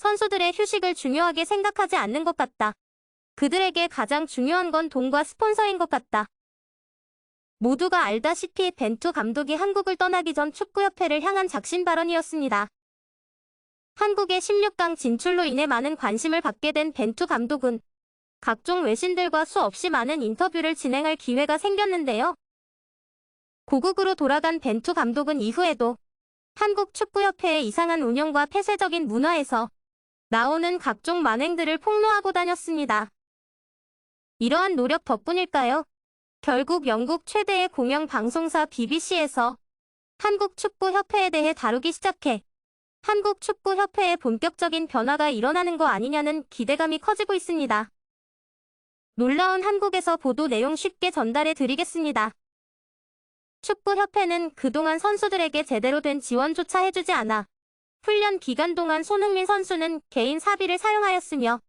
선수들의 휴식을 중요하게 생각하지 않는 것 같다. 그들에게 가장 중요한 건 돈과 스폰서인 것 같다. 모두가 알다시피 벤투 감독이 한국을 떠나기 전 축구협회를 향한 작심 발언이었습니다. 한국의 16강 진출로 인해 많은 관심을 받게 된 벤투 감독은 각종 외신들과 수없이 많은 인터뷰를 진행할 기회가 생겼는데요. 고국으로 돌아간 벤투 감독은 이후에도 한국 축구협회의 이상한 운영과 폐쇄적인 문화에서 나오는 각종 만행들을 폭로하고 다녔습니다. 이러한 노력 덕분일까요? 결국 영국 최대의 공영 방송사 BBC에서 한국 축구협회에 대해 다루기 시작해 한국 축구협회의 본격적인 변화가 일어나는 거 아니냐는 기대감이 커지고 있습니다. 놀라운 한국에서 보도 내용 쉽게 전달해 드리겠습니다. 축구협회는 그동안 선수들에게 제대로 된 지원조차 해주지 않아 훈련 기간 동안 손흥민 선수는 개인 사비를 사용하였으며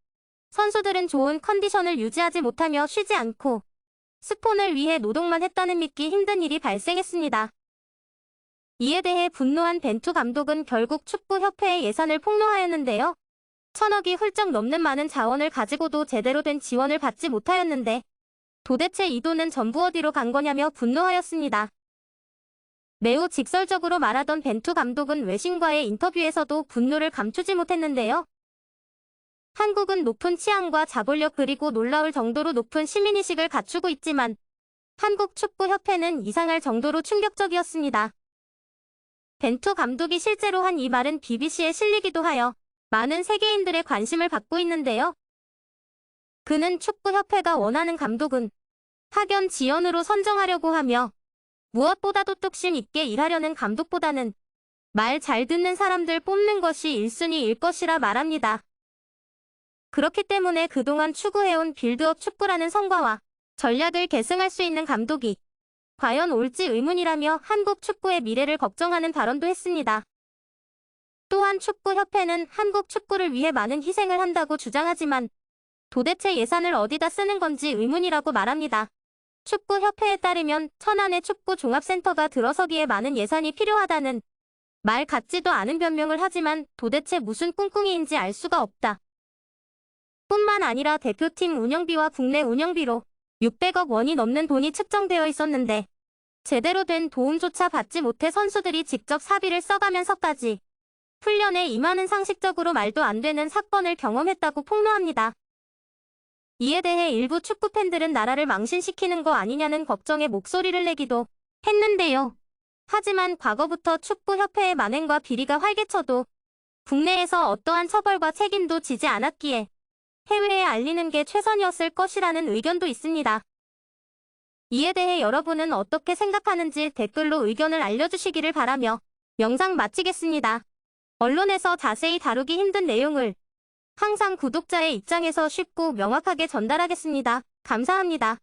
선수들은 좋은 컨디션을 유지하지 못하며 쉬지 않고 스폰을 위해 노동만 했다는 믿기 힘든 일이 발생했습니다. 이에 대해 분노한 벤투 감독은 결국 축구협회의 예산을 폭로하였는데요. 천억이 훌쩍 넘는 많은 자원을 가지고도 제대로 된 지원을 받지 못하였는데 도대체 이 돈은 전부 어디로 간 거냐며 분노하였습니다. 매우 직설적으로 말하던 벤투 감독은 외신과의 인터뷰에서도 분노를 감추지 못했는데요. 한국은 높은 치안과 자본력 그리고 놀라울 정도로 높은 시민의식을 갖추고 있지만 한국 축구협회는 이상할 정도로 충격적이었습니다. 벤투 감독이 실제로 한 이 말은 BBC에 실리기도 하여 많은 세계인들의 관심을 받고 있는데요. 그는 축구협회가 원하는 감독은 파견 지원으로 선정하려고 하며 무엇보다도 뚝심 있게 일하려는 감독보다는 말 잘 듣는 사람들 뽑는 것이 1순위일 것이라 말합니다. 그렇기 때문에 그동안 추구해온 빌드업 축구라는 성과와 전략을 계승할 수 있는 감독이 과연 올지 의문이라며 한국 축구의 미래를 걱정하는 발언도 했습니다. 또한 축구협회는 한국 축구를 위해 많은 희생을 한다고 주장하지만 도대체 예산을 어디다 쓰는 건지 의문이라고 말합니다. 축구협회에 따르면 천안의 축구 종합센터가 들어서기에 많은 예산이 필요하다는 말 같지도 않은 변명을 하지만 도대체 무슨 꿍꿍이인지 알 수가 없다. 뿐만 아니라 대표팀 운영비와 국내 운영비로 600억 원이 넘는 돈이 측정되어 있었는데 제대로 된 도움조차 받지 못해 선수들이 직접 사비를 써가면서까지 훈련에 임하는 상식적으로 말도 안 되는 사건을 경험했다고 폭로합니다. 이에 대해 일부 축구 팬들은 나라를 망신시키는 거 아니냐는 걱정의 목소리를 내기도 했는데요. 하지만 과거부터 축구협회의 만행과 비리가 활개쳐도 국내에서 어떠한 처벌과 책임도 지지 않았기에 해외에 알리는 게 최선이었을 것이라는 의견도 있습니다. 이에 대해 여러분은 어떻게 생각하는지 댓글로 의견을 알려주시기를 바라며 영상 마치겠습니다. 언론에서 자세히 다루기 힘든 내용을 항상 구독자의 입장에서 쉽고 명확하게 전달하겠습니다. 감사합니다.